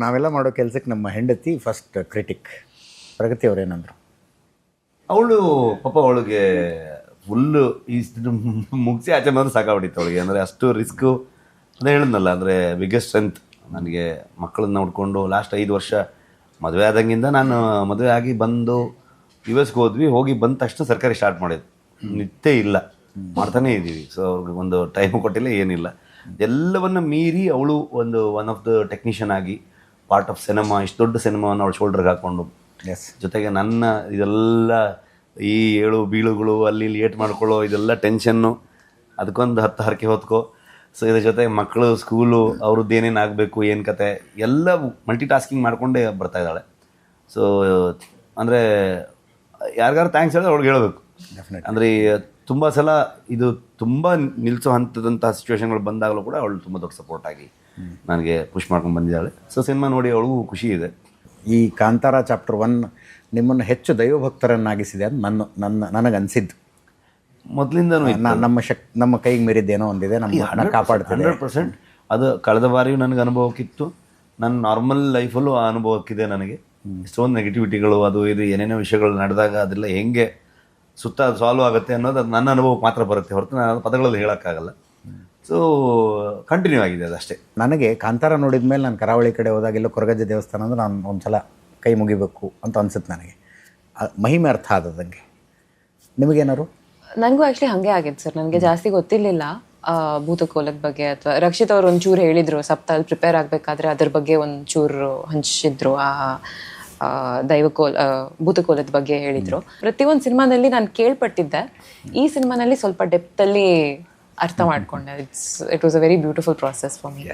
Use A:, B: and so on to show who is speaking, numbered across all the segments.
A: ನಾವೆಲ್ಲ ಮಾಡೋ ಕೆಲಸಕ್ಕೆ ನಮ್ಮ ಹೆಂಡತಿ ಫಸ್ಟ್ ಕ್ರಿಟಿಕ್ ಪ್ರಗತಿ ಅವ್ರೇನಂದ್ರು
B: ಅವಳು ಪಾಪ ಅವಳಿಗೆ ಫುಲ್ಲು ಇಷ್ಟು ಮುಗಿಸಿ ಆಚೆ ಬಂದ್ರೆ ಸಾಕಾಗ್ಬಿಡಿತ್ತು ಅವಳಿಗೆ. ಅಂದರೆ ಅಷ್ಟು ರಿಸ್ಕು ಅದೇ ಹೇಳಿದ್ನಲ್ಲ. ಅಂದರೆ ಬಿಗ್ಗೆಸ್ಟ್ ಸ್ಟ್ರೆಂತ್ ನನಗೆ ಮಕ್ಕಳನ್ನ ನೋಡಿಕೊಂಡು ಲಾಸ್ಟ್ ಐದು ವರ್ಷ ಮದುವೆ ಆದಂಗಿಂದ ನಾನು ಮದುವೆ ಆಗಿ ಬಂದು ಯು ಎಸ್ಗೆ ಹೋದ್ವಿ. ಹೋಗಿ ಬಂದ ತಕ್ಷಣ ಸರ್ಕಾರಿ ಸ್ಟಾರ್ಟ್ ಮಾಡಿದ್ದು. ನಿತ್ಯ ಇಲ್ಲ. ಮಾಡ್ತಾನೇ ಇದ್ದೀವಿ. ಸೊ ಅವ್ರಿಗೆ ಒಂದು ಟೈಮ್ ಕೊಟ್ಟಿಲ್ಲ, ಏನಿಲ್ಲ. ಎಲ್ಲವನ್ನು ಮೀರಿ ಅವಳು ಒಂದು ಒನ್ ಆಫ್ ದ ಟೆಕ್ನಿಷಿಯನ್ ಆಗಿ ಪಾರ್ಟ್ ಆಫ್ ಸಿನಿಮಾ ಇಷ್ಟು ದೊಡ್ಡ ಸಿನಿಮಾವನ್ನು ಅವಳು ಶೋಲ್ಡರ್ಗೆ ಹಾಕ್ಕೊಂಡು.
A: ಎಸ್
B: ಜೊತೆಗೆ ನನ್ನ ಇದೆಲ್ಲ ಈ ಏಳು ಬೀಳುಗಳು ಅಲ್ಲಿ ಇಲ್ಲಿ ಏಟ್ ಮಾಡ್ಕೊಳ್ಳೋ ಇದೆಲ್ಲ ಟೆನ್ಷನ್ನು ಅದಕ್ಕೊಂದು ಹತ್ತು ಹರಕೆ ಹೊತ್ಕೊ. ಸೊ ಇದ್ರ ಜೊತೆ ಮಕ್ಕಳು ಸ್ಕೂಲು ಅವ್ರದ್ದು ಏನೇನು ಆಗಬೇಕು ಏನು ಕತೆ ಎಲ್ಲ ಮಲ್ಟಿ ಟಾಸ್ಕಿಂಗ್ ಮಾಡಿಕೊಂಡೇ ಬರ್ತಾ ಇದ್ದಾಳೆ. ಸೊ ಅಂದರೆ ಯಾರಿಗಾರು ಥ್ಯಾಂಕ್ಸ್ ಹೇಳಿದ್ರೆ ಅವ್ಳಿಗೆ ಹೇಳಬೇಕು.
A: ಡೆಫಿನೆಟ್
B: ಅಂದರೆ ತುಂಬ ಸಲ ಇದು ತುಂಬ ನಿಲ್ಲಿಸೋ ಹಂತದಂತಹ ಸಿಚುವೇಶನ್ಗಳು ಬಂದಾಗಲೂ ಕೂಡ ಅವಳು ತುಂಬ ದೊಡ್ಡ ಸಪೋರ್ಟ್ ಆಗಿ ನನಗೆ ಪುಷ್ ಮಾಡ್ಕೊಂಡು ಬಂದಿದ್ದಾಳೆ. ಸೊ ಸಿನಿಮಾ ನೋಡಿ ಅವಳಿಗೂ ಖುಷಿ ಇದೆ.
A: ಈ ಕಾಂತಾರ ಚಾಪ್ಟರ್ ಒನ್ ನಿಮ್ಮನ್ನು ಹೆಚ್ಚು ದೈವಭಕ್ತರನ್ನಾಗಿಸಿದೆ ಅಂತ ನನ್ನ ನನ್ನ ನನಗನ್ಸಿದ್ದು. ಮೊದಲಿಂದ ನಮ್ಮ ಶಕ್ ನಮ್ಮ ಕೈಗೆ ಮೀರಿದ್ದೇನೋ ಒಂದಿದೆ ನಮ್ಮ ಕಾಪಾಡ್ತಿದೆ.
B: ಹಂಡ್ರೆಡ್ ಪರ್ಸೆಂಟ್ ಅದು ಕಳೆದ ಬಾರಿಯೂ ನನಗೆ ಅನುಭವಕ್ಕಿತ್ತು. ನನ್ನ ನಾರ್ಮಲ್ ಲೈಫಲ್ಲೂ ಆ ಅನುಭವಕ್ಕಿದೆ ನನಗೆ. ಎಷ್ಟೊಂದು ನೆಗೆಟಿವಿಟಿಗಳು ಅದು ಇದು ಏನೇನೋ ವಿಷಯಗಳು ನಡೆದಾಗ ಅದೆಲ್ಲ ಹೆಂಗೆ ಸುತ್ತ ಸಾಲ್ವ್ ಆಗುತ್ತೆ ಅನ್ನೋದು ಅದು ನನ್ನ ಅನುಭವಕ್ಕೆ ಮಾತ್ರ ಬರುತ್ತೆ ಹೊರತು ನಾನು ಅದು ಪದಗಳಲ್ಲಿ ಹೇಳೋಕ್ಕಾಗಲ್ಲ. ಸೊ ಕಂಟಿನ್ಯೂ ಆಗಿದೆ ಅದಷ್ಟೇ.
A: ನನಗೆ ಕಾಂತಾರ ನೋಡಿದ ಮೇಲೆ ನಾನು ಕರಾವಳಿ ಕಡೆ ಹೋದಾಗೆಲ್ಲ ಕೊರಗಜ್ಜೆ ದೇವಸ್ಥಾನ ಅಂದ್ರೆ ನಾನು ಒಂದ್ಸಲ ಕೈ ಮುಗಿಬೇಕು ಅಂತ ಅನ್ಸುತ್ತೆ ನನಗೆ. ಮಹಿಮೆ ಅರ್ಥ ಆದದಂಗೆ ನಿಮಗೇನಾರು
C: ನನಗೂ ಆಕ್ಚುಲಿ ಹಾಗೆ ಆಗಿತ್ತು ಸರ್. ನನಗೆ ಜಾಸ್ತಿ ಗೊತ್ತಿರಲಿಲ್ಲ. ಭೂತಕೋಲದ ಬಗ್ಗೆ ಅಥವಾ ರಕ್ಷಿತ್ ಅವರು ಒಂಚೂರು ಹೇಳಿದ್ರು ಸಪ್ತಾಹದಲ್ಲಿ ಪ್ರಿಪೇರ್ ಆಗಬೇಕಾದ್ರೆ ಅದ್ರ ಬಗ್ಗೆ ಒಂಚೂರು ಹಂಚಿದ್ರು ಆ ದೈವಕೋಲ ದೈವಕೋಲ್ ಭೂತಕೋಲದ ಬಗ್ಗೆ ಹೇಳಿದ್ರು. ಪ್ರತಿಯೊಂದು ಸಿನಿಮಾದಲ್ಲಿ ನಾನು ಕೇಳ್ಪಟ್ಟಿದ್ದೆ. ಈ ಸಿನಿಮಾನಲ್ಲಿ ಸ್ವಲ್ಪ ಡೆಪ್ತಲ್ಲಿ ಅರ್ಥ ಮಾಡ್ಕೊಂಡೆ it's it was a very beautiful process for me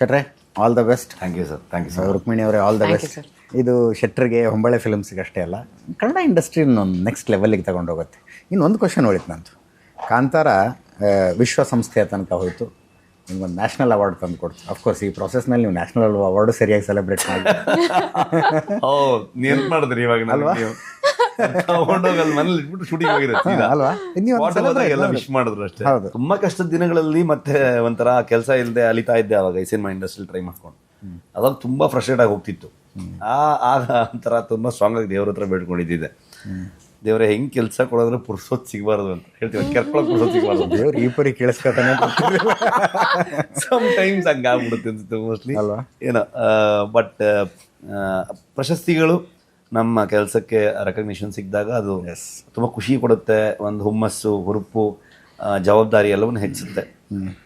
A: ಶೆಟ್ರೆ all the best
B: thank you sir thank you sir
A: Rukmini ಅವರೇ ಆಲ್ ದ ಬೆಸ್ಟ್ ಇದು ಶೆಟ್ರಿಗೆ ಹೊಂಬಳೆ ಫಿಲಮ್ಸ್ಗೆ ಅಷ್ಟೇ ಅಲ್ಲ ಕನ್ನಡ ಇಂಡಸ್ಟ್ರಿನ ಒಂದು ನೆಕ್ಸ್ಟ್ ಲೆವೆಲ್ಗೆ ತಗೊಂಡೋಗುತ್ತೆ ಇನ್ನು ಒಂದು ಕ್ವಶನ್ ಉಳಿತು ನಂದು. ಕಾಂತಾರ ವಿಶ್ವ ವಿಶ್ವಸಂಸ್ಥೆಯ ತನಕ ಹೋಯಿತು. ನಿಮ್ಗೊಂದು ನ್ಯಾಷನಲ್ ಅವಾರ್ಡ್ ತಂದು ಕೊಡ್ತು. ಅಫ್ಕೋರ್ಸ್ ಈ ಪ್ರೊಸೆಸ್ನಲ್ಲಿ ನೀವು ನ್ಯಾಷನಲ್ ಅವಾರ್ಡು ಸರಿಯಾಗಿ ಸೆಲೆಬ್ರೇಟ್ ಮಾಡಿ
B: ಓ ನೀವು ಮಾಡಿದ್ರಿ ಇವಾಗ ನನಗೆ ಮನೇಲಿ ಇಟ್ಬಿಟ್ಟು ಶೂಟಿಂಗ್ ಹೋಗಿರುತ್ತೆ.
A: ಅಲ್ವಾ?
B: ಎಲ್ಲ ವಿಶ್ ಮಾಡಿದ್ರು ಅಷ್ಟೇ. ತುಂಬಾ ಕಷ್ಟದ ದಿನಗಳಲ್ಲಿ ಮತ್ತೆ ಒಂಥರ ಕೆಲಸ ಇಲ್ಲದೆ ಅಲಿತಾ ಇದ್ದೆ ಅವಾಗ ಈ ಸಿನಿಮಾ ಇಂಡಸ್ಟ್ರಿ ಟ್ರೈ ಮಾಡ್ಕೊಂಡು. ಅವಾಗ ತುಂಬಾ ಫ್ರಸ್ಟ್ರೇಟ್ ಆಗಿ ಹೋಗ್ತಿತ್ತು. ಆ ಆಗ ಒಂಥರ ತುಂಬಾ ಸ್ಟ್ರಾಂಗ್ ಆಗಿ ದೇವ್ರ ಹತ್ರ ಬೇಡ್ಕೊಂಡಿದ್ದೆ ದೇವ್ರೆ ಹೆಂಗ್ ಕೆಲಸ ಕೊಡೋದ್ರೆ ಪುರ್ಸೋತ್ ಸಿಗಬಾರ್ದು ಅಂತ ಹೇಳ್ತೀವಿ. ಕೆರ್ಕೊಳಕ್ ಪುರ್ಸೋತ್ ಸಿಗಬಾರ್ದು
A: ದೇವ್ರು ಈ ಪರಿ ಕೇಳಿಸ್ಕೊತಾನೆ
B: ಸಮ್ ಟೈಮ್ಸ್ ಹಂಗಾಗ್ಬಿಡುತ್ತೆ ಅನ್ಸುತ್ತೆ ಮೋಸ್ಟ್ಲಿ? ಏನೋ ಬಟ್ ಪ್ರಶಸ್ತಿಗಳು ನಮ್ಮ ಕೆಲಸಕ್ಕೆ ರೆಕಗ್ನಿಷನ್ ಸಿಕ್ಕಿದಾಗ ಅದು ತುಂಬ ಖುಷಿ ಕೊಡುತ್ತೆ ಒಂದು ಹುಮ್ಮಸ್ಸು ಹುರುಪು ಜವಾಬ್ದಾರಿ ಎಲ್ಲವನ್ನು ಹೆಚ್ಚುತ್ತೆ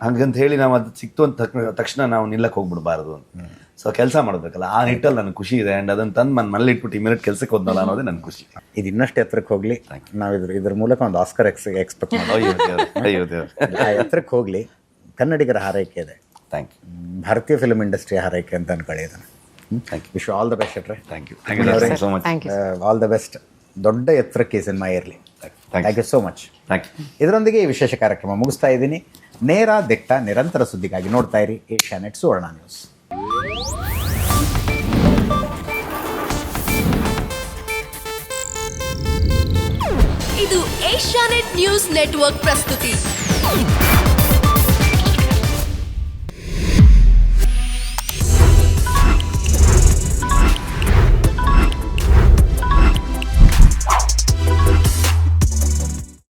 B: ಹಂಗಂತ ಹೇಳಿ ನಾವು ಅದು ಸಿಕ್ತು ಅಂತ ತಕ್ಷಣ- ನಾವು ನಿಲ್ಲಕ್ಕೆ ಹೋಗ್ಬಿಡ್ಬಾರ್ದು ಅಂತ. ಸೊ ಕೆಲಸ ಮಾಡಬೇಕಲ್ಲ ಆ ನಿಟ್ಟಲ್ಲಿ ನನಗೆ ಖುಷಿ ಇದೆ ಆ್ಯಂಡ್ ಅದನ್ನು ತಂದು ನನ್ನ ಮನೇಲಿ ಇಟ್ಬಿಟ್ಟು ಇಮಿಡಿಯೇಟ್ ಕೆಲಸಕ್ಕೆ ಹೋದ್ನಲ್ಲ ಅನ್ನೋದೇ ನನ್ನ ಖುಷಿ.
A: ಇದು ಇನ್ನಷ್ಟು ಎತ್ತರಕ್ಕೆ ಹೋಗಲಿ ನಾವು ಇದ್ರ ಇದ್ರ ಮೂಲಕ ಒಂದು ಆಸ್ಕರ್ ಎಕ್ಸ್ ಎಕ್ಸ್ಪೆಕ್ಟ್ ಮಾಡಿ ಎತ್ತರಕ್ಕೆ ಹೋಗಲಿ ಕನ್ನಡಿಗರ ಹಾರೈಕೆ ಇದೆ.
B: ಥ್ಯಾಂಕ್ ಯು
A: ಭಾರತೀಯ ಫಿಲ್ಮ್ ಇಂಡಸ್ಟ್ರಿ ಹಾರೈಕೆ ಅಂತ ಅನ್ಕೊಳ್ಳಿ ಇದನ್ನು.
B: Thank
A: wish all the best ಅಟ್ರೆ
B: thank you thank you so you so much
C: thank you
A: all the best ದೊಡ್ಡ ಎತ್ತರಕ್ಕೆ ಸಿನಿಮಾ ಇರಲಿ thank you so much
B: thank you
A: ಇದರೊಂದಿಗೆ ಈ ವಿಶೇಷ ಕಾರ್ಯಕ್ರಮ ಮುಗಿಸ್ತಾ ಇದ್ದೀನಿ. ನೇರ ದಿಟ್ಟ ನಿರಂತರ ಸುದ್ದಿಗಾಗಿ ನೋಡ್ತಾ ಇರಿ ಏಷ್ಯಾ ನೆಟ್ ಸುವರ್ಣ ನ್ಯೂಸ್.
D: ಇದು ಏಷ್ಯಾನೆಟ್ ನ್ಯೂಸ್ ನೆಟ್ವರ್ಕ್ ಪ್ರಸ್ತುತಿ.